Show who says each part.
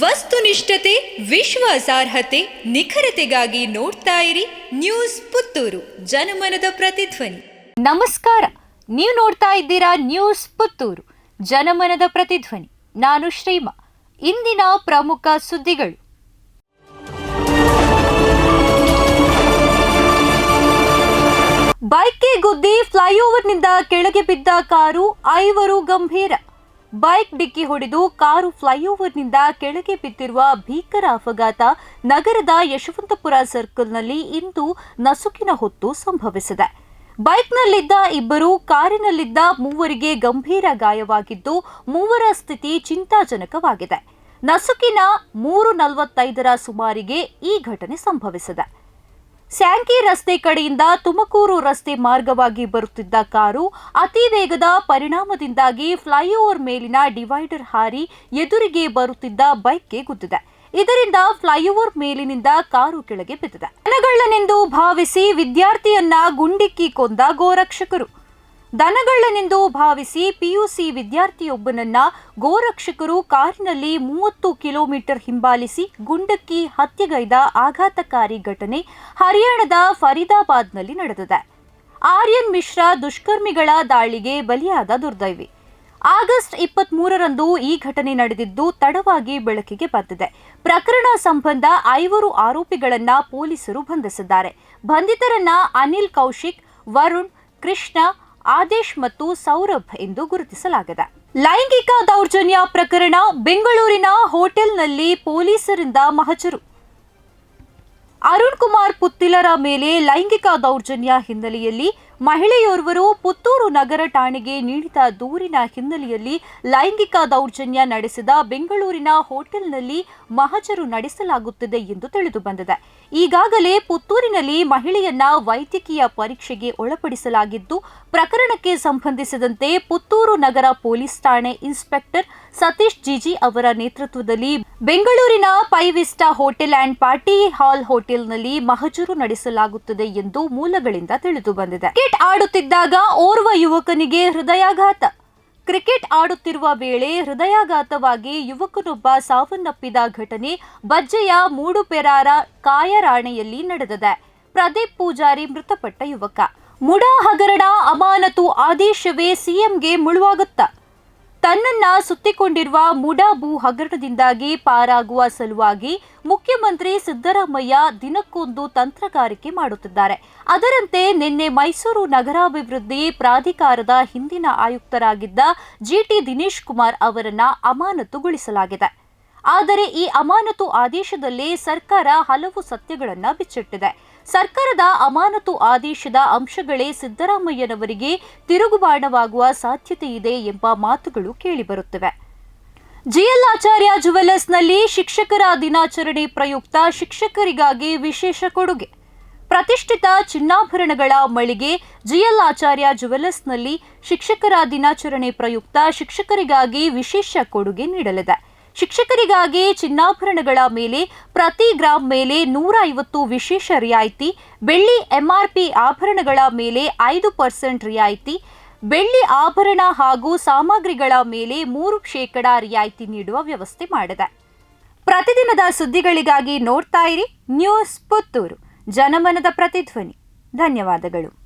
Speaker 1: ವಸ್ತುನಿಷ್ಠತೆ, ವಿಶ್ವಾಸಾರ್ಹತೆ, ನಿಖರತೆಗಾಗಿ ನೋಡ್ತಾ ಇರಿ ನ್ಯೂಸ್ ಪುತ್ತೂರು, ಜನಮನದ ಪ್ರತಿಧ್ವನಿ.
Speaker 2: ನಮಸ್ಕಾರ, ನೀವು ನೋಡ್ತಾ ಇದ್ದೀರಾ ನ್ಯೂಸ್ ಪುತ್ತೂರು, ಜನಮನದ ಪ್ರತಿಧ್ವನಿ. ನಾನು ಶ್ರೀಮಾ, ಇಂದಿನ ಪ್ರಮುಖ ಸುದ್ದಿಗಳು. ಬೈಕ್ಗೆ ಗುದ್ದಿ ಫ್ಲೈಓವರ್ನಿಂದ ಕೆಳಗೆ ಬಿದ್ದ ಕಾರು ಐವರು ಗಂಭೀರ. ಬೈಕ್ ಡಿಕ್ಕಿ ಹೊಡೆದು ಕಾರು ಫ್ಲೈಓವರ್ನಿಂದ ಕೆಳಗೆ ಬಿದ್ದಿರುವ ಭೀಕರ ಅಪಘಾತ ನಗರದ ಯಶವಂತಪುರ ಸರ್ಕಲ್ನಲ್ಲಿ ಇಂದು ನಸುಕಿನ ಹೊತ್ತು ಸಂಭವಿಸಿದೆ. ಬೈಕ್ನಲ್ಲಿದ್ದ ಇಬ್ಬರು, ಕಾರಿನಲ್ಲಿದ್ದ ಮೂವರಿಗೆ ಗಂಭೀರ ಗಾಯವಾಗಿದ್ದು, ಮೂವರ ಸ್ಥಿತಿ ಚಿಂತಾಜನಕವಾಗಿದೆ. ನಸುಕಿನ ಮೂರು ನಲವತ್ತೈದರ ಸುಮಾರಿಗೆ ಈ ಘಟನೆ ಸಂಭವಿಸಿದೆ. ಸ್ಯಾಂಕಿ ರಸ್ತೆ ಕಡೆಯಿಂದ ತುಮಕೂರು ರಸ್ತೆ ಮಾರ್ಗವಾಗಿ ಬರುತ್ತಿದ್ದ ಕಾರು ಅತಿ ವೇಗದ ಪರಿಣಾಮದಿಂದಾಗಿ ಫ್ಲೈಓವರ್ ಮೇಲಿನ ಡಿವೈಡರ್ ಹಾರಿ ಎದುರಿಗೆ ಬರುತ್ತಿದ್ದ ಬೈಕ್ಗೆ ಗುದ್ದಿದೆ. ಇದರಿಂದ ಫ್ಲೈಓವರ್ ಮೇಲಿನಿಂದ ಕಾರು ಕೆಳಗೆ ಬಿದ್ದಿದೆ. ದನಗಳ್ಳನೆಂದು ಭಾವಿಸಿ ವಿದ್ಯಾರ್ಥಿಯನ್ನ ಗುಂಡಿಕ್ಕಿ ಕೊಂದ ಗೋರಕ್ಷಕರು. ದನಗಳ್ಳನೆಂದು ಭಾವಿಸಿ ಪಿಯುಸಿ ವಿದ್ಯಾರ್ಥಿಯೊಬ್ಬನನ್ನ ಗೋರಕ್ಷಕರು ಕಾರಿನಲ್ಲಿ ಮೂವತ್ತು ಕಿಲೋಮೀಟರ್ ಹಿಂಬಾಲಿಸಿ ಗುಂಡಕ್ಕಿ ಹತ್ಯೆಗೈದ ಆಘಾತಕಾರಿ ಘಟನೆ ಹರಿಯಾಣದ ಫರೀದಾಬಾದ್ನಲ್ಲಿ ನಡೆದಿದೆ. ಆರ್ಯನ್ ಮಿಶ್ರಾ ದುಷ್ಕರ್ಮಿಗಳ ದಾಳಿಗೆ ಬಲಿಯಾದ ದುರ್ದೈವಿ. ಆಗಸ್ಟ್ ಇಪ್ಪತ್ತ್ ಮೂರರಂದು ಈ ಘಟನೆ ನಡೆದಿದ್ದು ತಡವಾಗಿ ಬೆಳಕಿಗೆ ಬಂದಿದೆ. ಪ್ರಕರಣ ಸಂಬಂಧ ಐವರು ಆರೋಪಿಗಳನ್ನ ಪೊಲೀಸರು ಬಂಧಿಸಿದ್ದಾರೆ. ಬಂಧಿತರನ್ನ ಅನಿಲ್ ಕೌಶಿಕ್, ವರುಣ್, ಕೃಷ್ಣ ಆದೇಶ್ ಮತ್ತು ಸೌರಭ್ ಎಂದು ಗುರುತಿಸಲಾಗಿದೆ. ಲೈಂಗಿಕ ದೌರ್ಜನ್ಯ ಪ್ರಕರಣ ಬೆಂಗಳೂರಿನ ಹೋಟೆಲ್ನಲ್ಲಿ ಪೊಲೀಸರಿಂದ ಮಹಜರು. ಅರುಣ್ ಕುಮಾರ್ ಪುತ್ತಿಲರ ಮೇಲೆ ಲೈಂಗಿಕ ದೌರ್ಜನ್ಯ ಹಿನ್ನೆಲೆಯಲ್ಲಿ ಮಹಿಳೆಯೋರ್ವರು ಪುತ್ತೂರು ನಗರ ಠಾಣೆಗೆ ನೀಡಿದ ದೂರಿನ ಹಿನ್ನೆಲೆಯಲ್ಲಿ ಲೈಂಗಿಕ ದೌರ್ಜನ್ಯ ನಡೆಸಿದ ಬೆಂಗಳೂರಿನ ಹೋಟೆಲ್ನಲ್ಲಿ ಮಹಜರು ನಡೆಸಲಾಗುತ್ತಿದೆ ಎಂದು ತಿಳಿದು ಬಂದಿದೆ. ಈಗಾಗಲೇ ಪುತ್ತೂರಿನಲ್ಲಿ ಮಹಿಳೆಯನ್ನ ವೈದ್ಯಕೀಯ ಪರೀಕ್ಷೆಗೆ ಒಳಪಡಿಸಲಾಗಿದ್ದು, ಪ್ರಕರಣಕ್ಕೆ ಸಂಬಂಧಿಸಿದಂತೆ ಪುತ್ತೂರು ನಗರ ಪೊಲೀಸ್ ಠಾಣೆ ಇನ್ಸ್ಪೆಕ್ಟರ್ ಸತೀಶ್ ಜಿಜಿ ಅವರ ನೇತೃತ್ವದಲ್ಲಿ ಬೆಂಗಳೂರಿನ Pai Vista hotel and party hall ಹೋಟೆಲ್ನಲ್ಲಿ ಮಹಜರು ನಡೆಸಲಾಗುತ್ತದೆ ಎಂದು ಮೂಲಗಳಿಂದ ತಿಳಿದು ಬಂದಿದೆ. ಕ್ರಿಕೆಟ್ ಆಡುತ್ತಿದ್ದಾಗ ಓರ್ವ ಯುವಕನಿಗೆ ಹೃದಯಾಘಾತ. ಕ್ರಿಕೆಟ್ ಆಡುತ್ತಿರುವ ವೇಳೆ ಹೃದಯಾಘಾತವಾಗಿ ಯುವಕನೊಬ್ಬ ಸಾವನ್ನಪ್ಪಿದ ಘಟನೆ ಬಜ್ಜೆಯ ಮೂಡುಪೆರಾರ ಕಾಯರಾಣೆಯಲ್ಲಿ ನಡೆದಿದೆ. ಪ್ರದೀಪ್ ಪೂಜಾರಿ ಮೃತಪಟ್ಟ ಯುವಕ. ಮುಡಾ ಹಗರಣ ಅಮಾನತು ಆದೇಶವೇ ಸಿಎಂಗೆ ಮುಳುವಾಗುತ್ತಾ. ತನ್ನನ್ನ ಸುತ್ತಿಕೊಂಡಿರುವ ಮುಡಾಬು ಹಗರಣದಿಂದಾಗಿ ಪಾರಾಗುವ ಸಲುವಾಗಿ ಮುಖ್ಯಮಂತ್ರಿ ಸಿದ್ದರಾಮಯ್ಯ ದಿನಕ್ಕೊಂದು ತಂತ್ರಗಾರಿಕೆ ಮಾಡುತ್ತಿದ್ದಾರೆ. ಅದರಂತೆ ನಿನ್ನೆ ಮೈಸೂರು ನಗರಾಭಿವೃದ್ಧಿ ಪ್ರಾಧಿಕಾರದ ಹಿಂದಿನ ಆಯುಕ್ತರಾಗಿದ್ದ ಜಿಟಿ ದಿನೇಶ್ ಕುಮಾರ್ ಅವರನ್ನ ಅಮಾನತುಗೊಳಿಸಲಾಗಿದೆ. ಆದರೆ ಈ ಅಮಾನತು ಆದೇಶದಲ್ಲಿ ಸರ್ಕಾರ ಹಲವು ಸತ್ಯಗಳನ್ನು ಬಿಚ್ಚಿಟ್ಟಿದೆ. ಸರ್ಕಾರದ ಅಮಾನತು ಆದೇಶದ ಅಂಶಗಳೇ ಸಿದ್ದರಾಮಯ್ಯನವರಿಗೆ ತಿರುಗುಬಾಣವಾಗುವ ಸಾಧ್ಯತೆ ಇದೆ ಎಂಬ ಮಾತುಗಳು ಕೇಳಿಬರುತ್ತಿವೆ. ಜಿಎಲ್ ಆಚಾರ್ಯ ಜುವೆಲ್ಲರ್ಸ್ನಲ್ಲಿ ಶಿಕ್ಷಕರ ದಿನಾಚರಣೆ ಪ್ರಯುಕ್ತ ಶಿಕ್ಷಕರಿಗಾಗಿ ವಿಶೇಷ ಕೊಡುಗೆ. ಪ್ರತಿಷ್ಠಿತ ಚಿನ್ನಾಭರಣಗಳ ಮಳಿಗೆ ಜಿಎಲ್ ಆಚಾರ್ಯ ಜುವೆಲ್ಲರ್ಸ್ನಲ್ಲಿ ಶಿಕ್ಷಕರ ದಿನಾಚರಣೆ ಪ್ರಯುಕ್ತ ಶಿಕ್ಷಕರಿಗಾಗಿ ವಿಶೇಷ ಕೊಡುಗೆ ನೀಡಲಿದೆ. ಶಿಕ್ಷಕರಿಗಾಗಿ ಚಿನ್ನಾಭರಣಗಳ ಮೇಲೆ ಪ್ರತಿ ಗ್ರಾಂ ಮೇಲೆ ನೂರ ಐವತ್ತು ವಿಶೇಷ ರಿಯಾಯಿತಿ, ಬೆಳ್ಳಿ ಎಂಆರ್ಪಿ ಆಭರಣಗಳ ಮೇಲೆ ಐದು ಪರ್ಸೆಂಟ್ ರಿಯಾಯಿತಿ, ಬೆಳ್ಳಿ ಆಭರಣ ಹಾಗೂ ಸಾಮಗ್ರಿಗಳ ಮೇಲೆ ಮೂರು ಶೇಕಡಾ ರಿಯಾಯಿತಿ ನೀಡುವ ವ್ಯವಸ್ಥೆ ಮಾಡಿದೆ. ಪ್ರತಿದಿನದ ಸುದ್ದಿಗಳಿಗಾಗಿ ನೋಡ್ತಾ ಇರಿ ನ್ಯೂಸ್ ಪುತ್ತೂರು. ಜನಮನದ ಪ್ರತಿಧ್ವನಿ. ಧನ್ಯವಾದಗಳು.